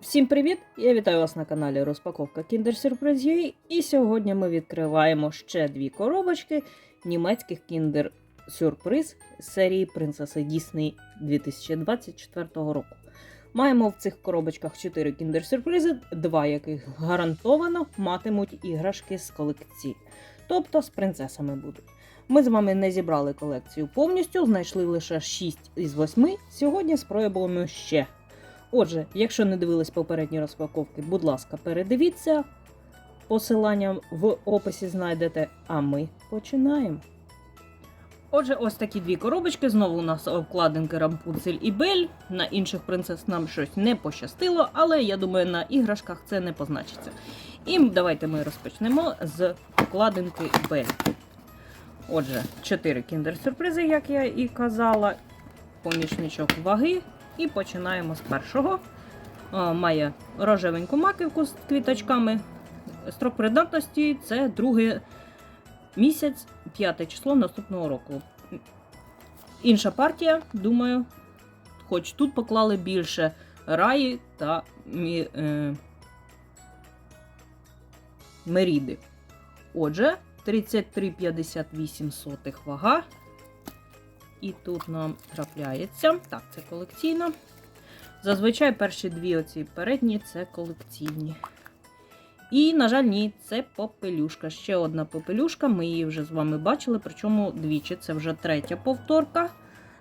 Всім привіт! Я вітаю вас на каналі Розпаковка Kinder Surprise UA. І сьогодні ми відкриваємо ще дві коробочки німецьких Kinder Surprise серії Принцеси Дісней 2024 року. Маємо в цих коробочках 4 Kinder Surprise, два яких гарантовано матимуть іграшки з колекції. Тобто з принцесами будуть. Ми з вами не зібрали колекцію повністю, знайшли лише 6 із 8. Сьогодні спробуємо ще. Отже, якщо не дивились попередні розпаковки, будь ласка, передивіться. Посилання в описі знайдете, а ми починаємо. Отже, ось такі дві коробочки. Знову у нас обкладинки Рампунцель і Бель. На інших принцес нам щось не пощастило, але я думаю, на іграшках це не позначиться. І давайте ми розпочнемо з обкладинки Бель. Отже, 4 кіндер-сюрпризи, як я і казала, помічничок ваги. І починаємо з першого. О, має рожевеньку маківку з квіточками. Строк придатності це другий місяць, п'яте число наступного року. Інша партія, думаю, хоч тут поклали більше раї та мі, е, меріди. Отже, 33,58 вага. І тут нам трапляється. Так, це колекційна. Зазвичай перші дві оці передні це колекційні. І, на жаль, ні, це попелюшка. Ще одна попелюшка. Ми її вже з вами бачили, причому двічі. Це вже третя повторка.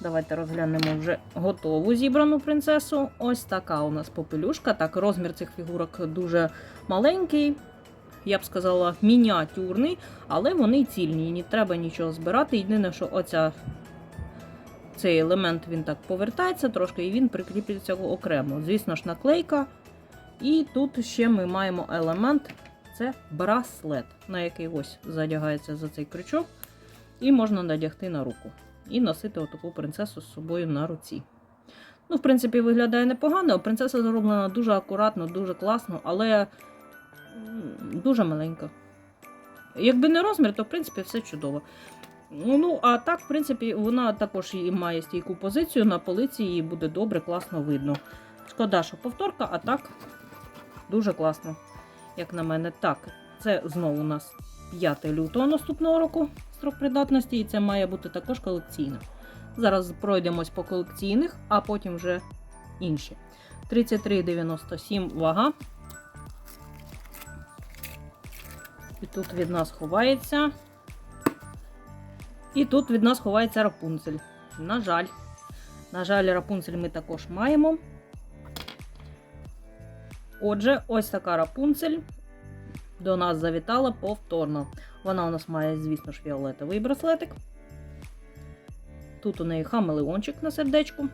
Давайте розглянемо вже готову зібрану принцесу. Ось така у нас попелюшка. Так, розмір цих фігурок дуже маленький. Я б сказала, мініатюрний, але вони цільні. Не треба нічого збирати. Єдине, що оця цей елемент він так повертається трошки, і він прикріплюється окремо. Звісно ж, наклейка. І тут ще ми маємо елемент це браслет, на який ось задягається за цей крючок, і можна надягти на руку. І носити отаку принцесу з собою на руці. Ну, в принципі, виглядає непогано. Принцеса зроблена дуже акуратно, дуже класно, але дуже маленька. Якби не розмір, то в принципі все чудово. Ну, а так, в принципі, вона також і має стійку позицію на полиці, її буде добре, класно видно. Шкода, що повторка, а так дуже класно, як на мене. Так, це знову у нас 5 лютого наступного року строк придатності, і це має бути також колекційно. Зараз пройдемось по колекційних, а потім вже інші. 33,97 вага. І тут від нас ховається. І тут від нас ховається рапунцель. На жаль. На жаль, рапунцель ми також маємо. Отже, ось така рапунцель до нас завітала повторно. Вона у нас має, звісно ж, фіолетовий браслетик. Тут у неї хамелеончик на сердечку.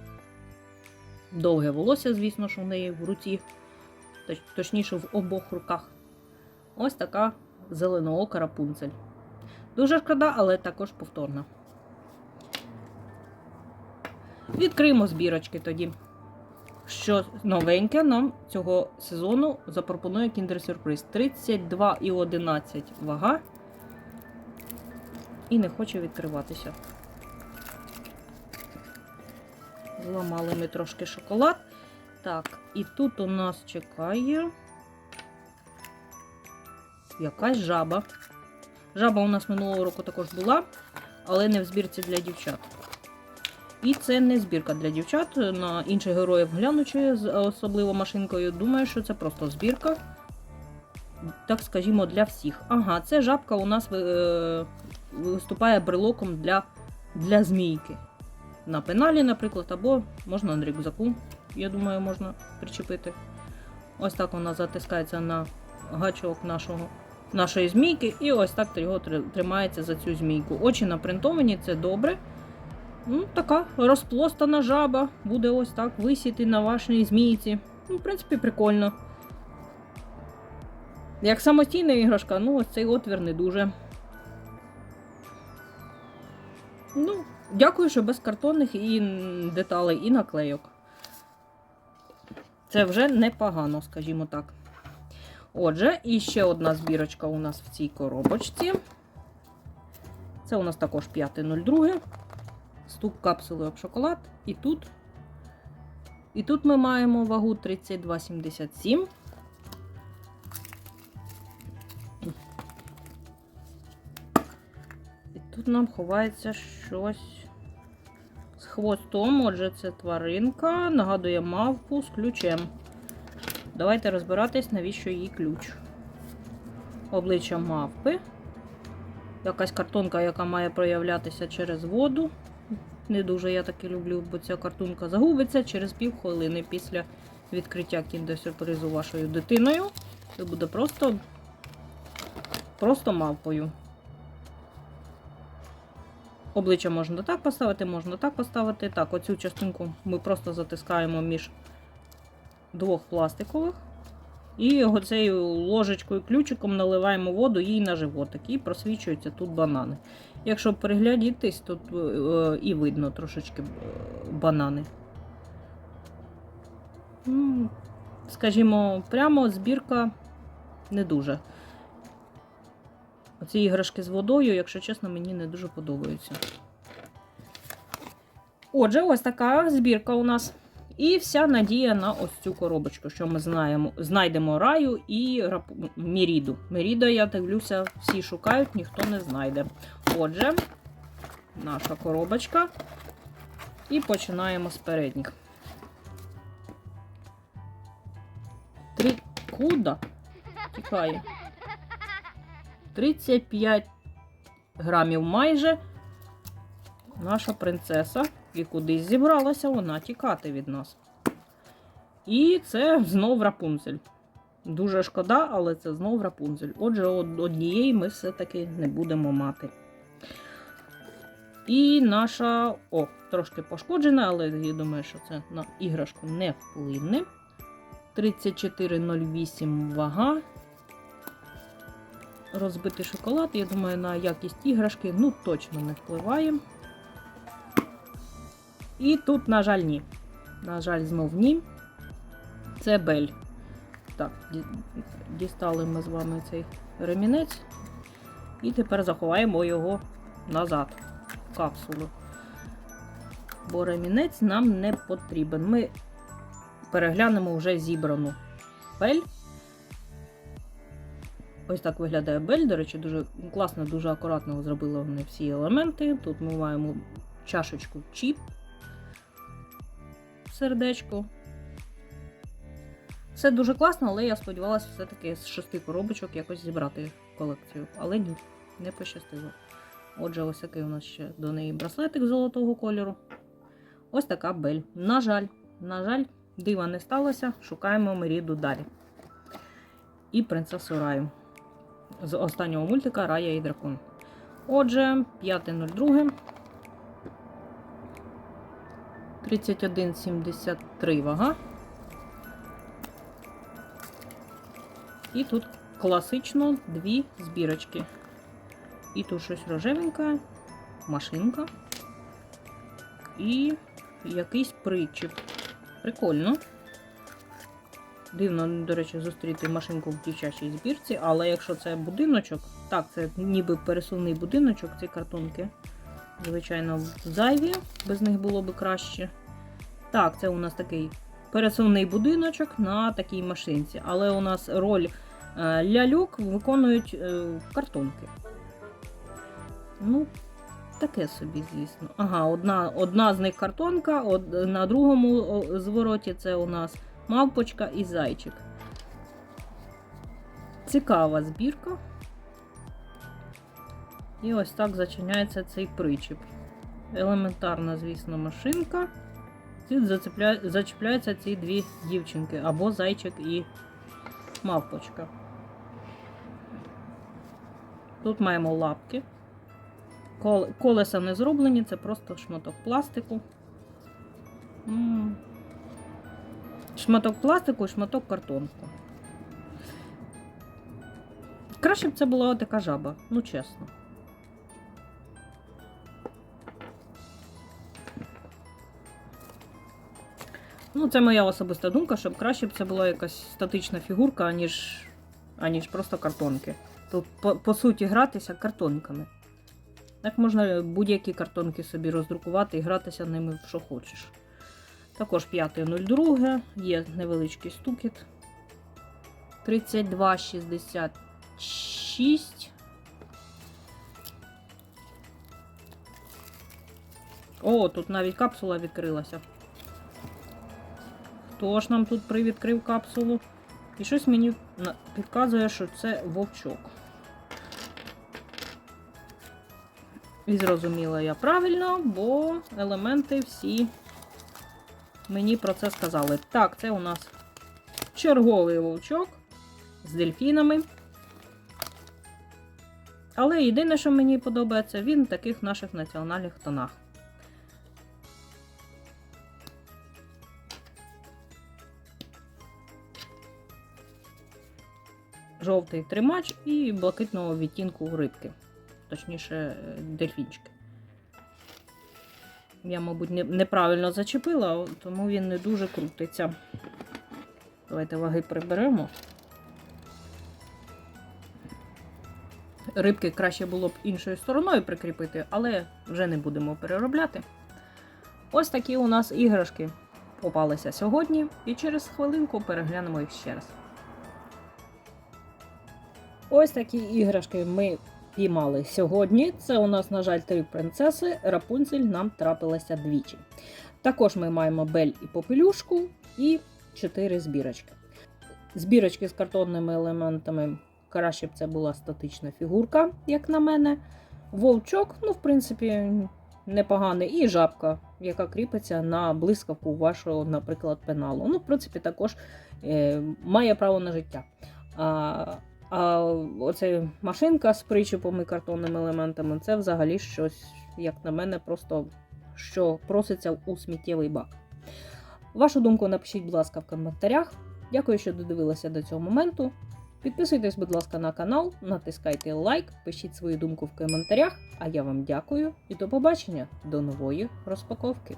Довге волосся, звісно ж, у неї в руці, точніше, в обох руках. Ось така зеленоока рапунцель. Дуже шкода, але також повторна. Відкриємо збірочки тоді. Що новеньке нам цього сезону запропонує Kinder Surprise. 32,11 вага. І не хоче відкриватися. Зламали ми трошки шоколад. Так, і тут у нас чекає якась жаба. Жаба у нас минулого року також була, але не в збірці для дівчат. І це не збірка для дівчат. На інших героїв глянучи з особливо машинкою, думаю, що це просто збірка. Так скажімо, для всіх. Ага, це жабка у нас е, виступає брелоком для, для змійки. На пеналі, наприклад, або можна на рюкзаку, я думаю, можна причепити. Ось так вона затискається на гачок нашого нашої змійки, і ось так його тримається за цю змійку. Очі напринтовані, це добре. Ну, така розплостана жаба буде ось так висіти на вашій змійці. Ну, в принципі, прикольно. Як самостійна іграшка, ну ось цей отвір не дуже. Ну, дякую, що без картонних і деталей, і наклейок. Це вже непогано, скажімо так. Отже, і ще одна збірочка у нас в цій коробочці. Це у нас також 5.02. Стук капсули об шоколад. І тут І тут ми маємо вагу 32,77. І тут нам ховається щось з хвостом. Отже, це тваринка. Нагадує мавпу з ключем. Давайте розбиратись, навіщо їй ключ. Обличчя мавпи. Якась картонка, яка має проявлятися через воду. Не дуже я таки люблю, бо ця картонка загубиться через півхвилини після відкриття кіндер-сюрпризу вашою дитиною. Це буде просто, просто мавпою. Обличчя можна так поставити, можна так поставити. Так, оцю частинку ми просто затискаємо між двох пластикових. І оцею ложечкою ключиком наливаємо воду їй на животик. І просвічуються тут банани. Якщо переглядітись, тут е, і видно трошечки е, банани. Ну, Скажімо, прямо збірка не дуже. Оці іграшки з водою, якщо чесно, мені не дуже подобаються. Отже, ось така збірка у нас. І вся надія на ось цю коробочку, що ми знаємо, знайдемо раю і рап... Міріду. Міріда, я дивлюся, всі шукають, ніхто не знайде. Отже, наша коробочка. І починаємо з передніх. Три... Куда? Тікає. 35 грамів майже. Наша принцеса і кудись зібралася вона тікати від нас. І це знов рапунцель. Дуже шкода, але це знов рапунцель. Отже, однієї ми все-таки не будемо мати. І наша. О, трошки пошкоджена, але я думаю, що це на іграшку не вплине. 34,08 вага. Розбитий шоколад, я думаю, на якість іграшки ну точно не впливає. І тут, на жаль, ні. На жаль, знов ні. Це бель. Так, дістали ми з вами цей ремінець. І тепер заховаємо його назад в капсулу. Бо ремінець нам не потрібен. Ми переглянемо вже зібрану бель. Ось так виглядає бель. До речі, дуже класно, дуже акуратно зробили вони всі елементи. Тут ми маємо чашечку чіп сердечко. Все дуже класно, але я сподівалася все-таки з шести коробочок якось зібрати колекцію. Але ні, не пощастило. Отже, ось такий у нас ще до неї браслетик золотого кольору. Ось така бель. На жаль, на жаль, дива не сталося. Шукаємо Меріду далі. І принцесу Раю. З останнього мультика Рая і дракон. Отже, 5.02. 31,73 вага. І тут класично дві збірочки. І тут щось рожевеньке, машинка і якийсь причіп. Прикольно. Дивно, до речі, зустріти машинку в дівчачій збірці, але якщо це будиночок, так, це ніби пересувний будиночок, ці картонки. Звичайно, зайві, без них було би краще. Так, це у нас такий пересувний будиночок на такій машинці. Але у нас роль е, ляльок виконують е, картонки. Ну, таке собі, звісно. Ага, одна, одна з них картонка, од, на другому звороті це у нас мавпочка і зайчик. Цікава збірка. І ось так зачиняється цей причіп. Елементарна, звісно, машинка. Тут зацепля... зачіпляються ці дві дівчинки, або зайчик і мавпочка. Тут маємо лапки. Кол... Колеса не зроблені, це просто шматок пластику. Шматок пластику і шматок картонку. Краще б це була така жаба, ну чесно. Ну, це моя особиста думка, щоб краще б це була якась статична фігурка, аніж, аніж просто картонки. Тут, по, по суті, гратися картонками. Так можна будь-які картонки собі роздрукувати і гратися ними в що хочеш. Також 5.02, є невеличкий стукіт. 32,66. О, тут навіть капсула відкрилася. Хто ж нам тут привідкрив капсулу? І щось мені підказує, що це вовчок. І зрозуміла я правильно, бо елементи всі мені про це сказали. Так, це у нас черговий вовчок з дельфінами. Але єдине, що мені подобається, він в таких наших національних тонах. Жовтий тримач і блакитного відтінку рибки. Точніше, е, дельфінчики. Я, мабуть, не- неправильно зачепила, тому він не дуже крутиться. Давайте ваги приберемо. Рибки краще було б іншою стороною прикріпити, але вже не будемо переробляти. Ось такі у нас іграшки попалися сьогодні, і через хвилинку переглянемо їх ще раз. Ось такі іграшки ми піймали сьогодні. Це у нас, на жаль, три принцеси. Рапунцель нам трапилася двічі. Також ми маємо Бель і Попелюшку і чотири збірочки. Збірочки з картонними елементами. Краще б це була статична фігурка, як на мене. Вовчок, ну, в принципі, непоганий. І жабка, яка кріпиться на блискавку вашого, наприклад, пеналу. Ну, в принципі, також е, має право на життя. А, а оця машинка з причепом і картонними елементами це взагалі щось, як на мене, просто що проситься у сміттєвий бак. Вашу думку напишіть, будь ласка, в коментарях. Дякую, що додивилися до цього моменту. Підписуйтесь, будь ласка, на канал, натискайте лайк, пишіть свою думку в коментарях. А я вам дякую і до побачення до нової розпаковки.